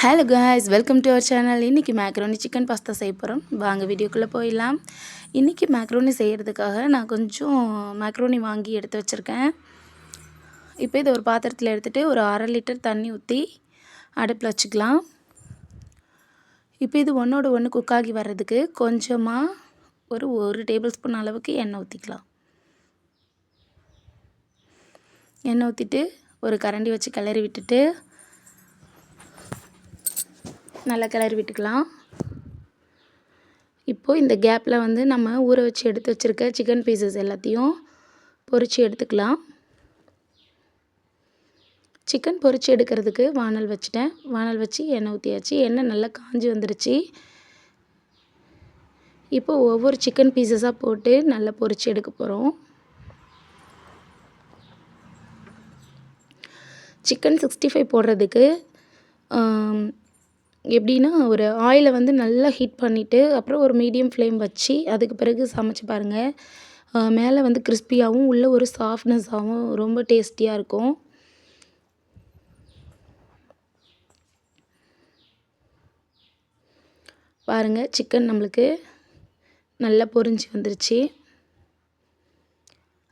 Hello guys welcome to our channel இன்றைக்கி macaroni chicken pasta செய்ய போகிறோம் வாங்க வீடியோக்குள்ளே போயிடலாம். இன்றைக்கி மேக்ரோனி செய்கிறதுக்காக நான் கொஞ்சம் மேக்ரோனி வாங்கி எடுத்து வச்சுருக்கேன். இப்போ இதை ஒரு பாத்திரத்தில் எடுத்துகிட்டு ஒரு அரை லிட்டர் தண்ணி ஊற்றி அடுப்பில் வச்சுக்கலாம். இப்போ இது ஒன்றோட ஒன்று குக்காகி வர்றதுக்கு கொஞ்சமாக ஒரு ஒரு டேபிள் ஸ்பூன் அளவுக்கு எண்ணெய் ஊற்றிக்கலாம் எண்ணெய் ஊற்றிட்டு ஒரு கரண்டி வச்சு கிளறி விட்டுட்டு நல்லா கிளறி விட்டுக்கலாம். இப்போது இந்த கேப்பில் வந்து நம்ம ஊற வச்சு எடுத்து வச்சுருக்க சிக்கன் பீசஸ் எல்லாத்தையும் பொறிச்சு எடுத்துக்கலாம். சிக்கன் பொறிச்சு எடுக்கிறதுக்கு வானல் வச்சுட்டேன். வானல் வச்சு எண்ணெய் ஊற்றியாச்சு எண்ணெய் நல்லா காஞ்சி வந்துடுச்சு இப்போ ஒவ்வொரு சிக்கன் பீசஸாக போட்டு நல்லா பொறிச்சு எடுக்க போகிறோம் சிக்கன் சிக்ஸ்டி ஃபைவ் போடுறதுக்கு எப்படின்னா ஒரு ஆயிலை வந்து நல்லா ஹீட் பண்ணிவிட்டு அப்புறம் ஒரு மீடியம் ஃப்ளேம் வச்சு அதுக்கு பிறகு சமைச்சு பாருங்கள் மேலே வந்து கிறிஸ்பியாகவும் உள்ளே ஒரு சாஃப்ட்னஸாகவும் ரொம்ப டேஸ்டியாக இருக்கும். பாருங்கள் சிக்கன் நம்மளுக்கு நல்லா பொரிஞ்சு வந்துருச்சு.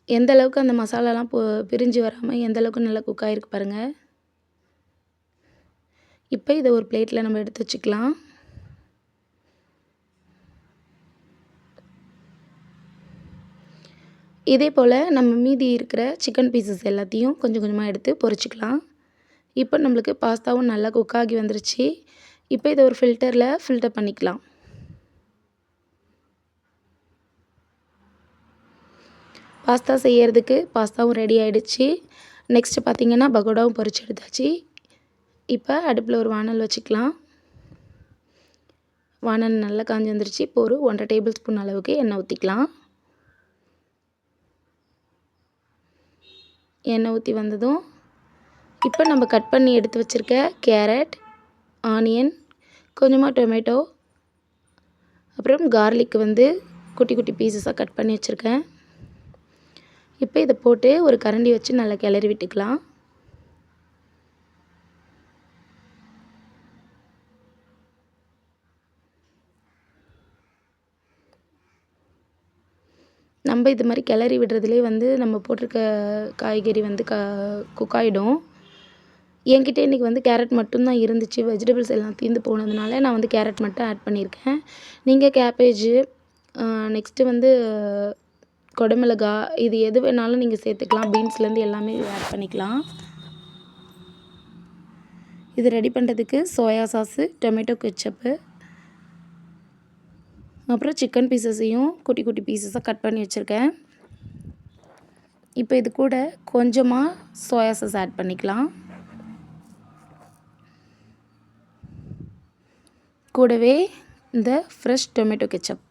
எந்த அளவுக்கு அந்த மசாலாலாம் பொ பிரிஞ்சு வராமல் எந்த அளவுக்கு நல்லா குக் ஆகிருக்கு பாருங்கள் இப்போ இதை ஒரு பிளேட்டில் நம்ம எடுத்து வச்சுக்கலாம். இதே போல் நம்ம மீதி இருக்கிற சிக்கன் பீசஸ் எல்லாத்தையும் கொஞ்சம் கொஞ்சமாக எடுத்து பொரிச்சிக்கலாம். இப்போ நம்மளுக்கு பாஸ்தாவும் நல்லா குக் ஆகி வந்துருச்சு. இப்போ இதை ஒரு ஃபில்டரில் ஃபில்டர் பண்ணிக்கலாம். பாஸ்தா செய்யறதுக்கு பாஸ்தாவும் ரெடி ஆகிடுச்சு நெக்ஸ்ட்டு பார்த்திங்கன்னா பகோடாவும் பொரிச்சு எடுத்தாச்சு. இப்போ அடுப்பில் ஒரு வானல் வச்சுக்கலாம். வானல் நல்லா காஞ்சி வந்துருச்சு. இப்போ ஒரு ஒன்றரை டேபிள் ஸ்பூன் அளவுக்கு எண்ணெய் ஊற்றிக்கலாம் எண்ணெய் ஊற்றி வந்ததும் இப்போ நம்ம கட் பண்ணி எடுத்து வச்சுருக்க கேரட் ஆனியன் கொஞ்சமாக டொமேட்டோ அப்புறம் கார்லிக் வந்து குட்டி குட்டி பீசஸாக கட் பண்ணி வச்சுருக்கேன். இப்போ இதை போட்டு ஒரு கரண்டி வச்சு நல்லா கிளறி விட்டுக்கலாம். நம்ம இது மாதிரி கிளறி விடுறதுலே வந்து நம்ம போட்டிருக்க காய்கறி வந்து க குக் ஆகிடும் என்கிட்ட இன்றைக்கி வந்து கேரட் மட்டும்தான் இருந்துச்சு. வெஜிடபிள்ஸ் எல்லாம் தீர்ந்து போனதுனால நான் வந்து கேரட் மட்டும் ஆட் பண்ணியிருக்கேன். நீங்கள் கேபேஜு நெக்ஸ்ட்டு வந்து கொடமிளகா இது எது வேணாலும் நீங்கள் சேர்த்துக்கலாம். பீன்ஸ்லேருந்து எல்லாமே ஆட் பண்ணிக்கலாம். இது ரெடி பண்ணுறதுக்கு சோயா சாஸு டொமேட்டோ கெச்சப்பு அப்புறம் சிக்கன் பீசஸையும் குட்டி குட்டி பீசஸாக கட் பண்ணி வச்சுருக்கேன். இப்போ இது கூட கொஞ்சமாக சோயா சாஸ் ஆட் பண்ணிக்கலாம். கூடவே இந்த ஃப்ரெஷ் டொமேட்டோ கெச்சப்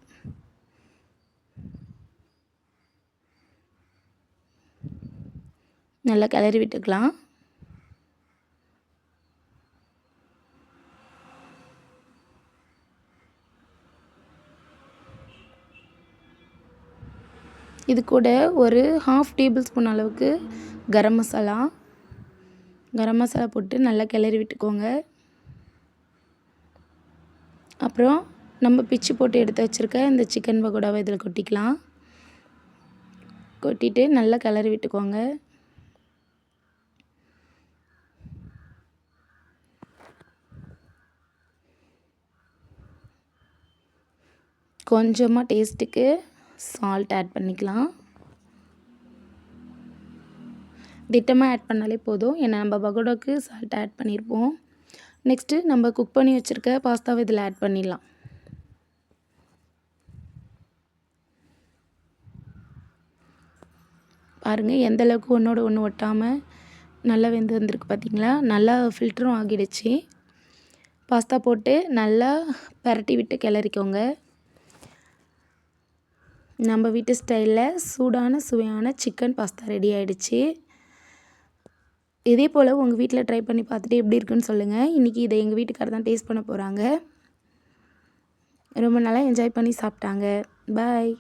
நல்லா கிளறி விட்டுக்கலாம். இது கூட ஒரு ஹாஃப் டேபிள் ஸ்பூன் அளவுக்கு கரம் மசாலா. கரம் மசாலா போட்டு நல்லா கிளறி விட்டுக்கோங்க. அப்புறம் நம்ம பிச்சு போட்டு எடுத்து வச்சுருக்க இந்த சிக்கன் பகோடாவை இதில் கொட்டிக்கலாம். கொட்டிட்டு நல்லா கிளறி விட்டுக்கோங்க. கொஞ்சமாக டேஸ்ட்டுக்கு சால்ட் ஆட் பண்ணிக்கலாம். திட்டமாக ஆட் பண்ணாலே போதும். ஏன்னா நம்ம பகோடாவுக்கு சால்ட் ஆட் பண்ணியிருப்போம் நெக்ஸ்ட்டு நம்ம குக் பண்ணி வச்சுருக்க பாஸ்தாவை இதில் ஆட் பண்ணிடலாம். பாருங்கள் எந்தளவுக்கு ஒன்றோட ஒன்று ஒட்டாமல் நல்லா வெந்து வந்திருக்கு பார்த்திங்களா நல்லா ஃபில்டரும் ஆகிடுச்சு. பாஸ்தா போட்டு நல்லா பரட்டி விட்டு கிளறிக்கோங்க. நம்ம வீட்டு ஸ்டைலில் சூடான சுவையான சிக்கன் பாஸ்தா ரெடி ஆகிடுச்சு இதே போல் உங்கள் வீட்டில் ட்ரை பண்ணி பார்த்துட்டு எப்படி இருக்குன்னு சொல்லுங்கள் இன்றைக்கி இதை எங்கள் வீட்டுக்காரர் தான் டேஸ்ட் பண்ண போகிறாங்க ரொம்ப நல்லா என்ஜாய் பண்ணி சாப்பிட்டாங்க. பாய்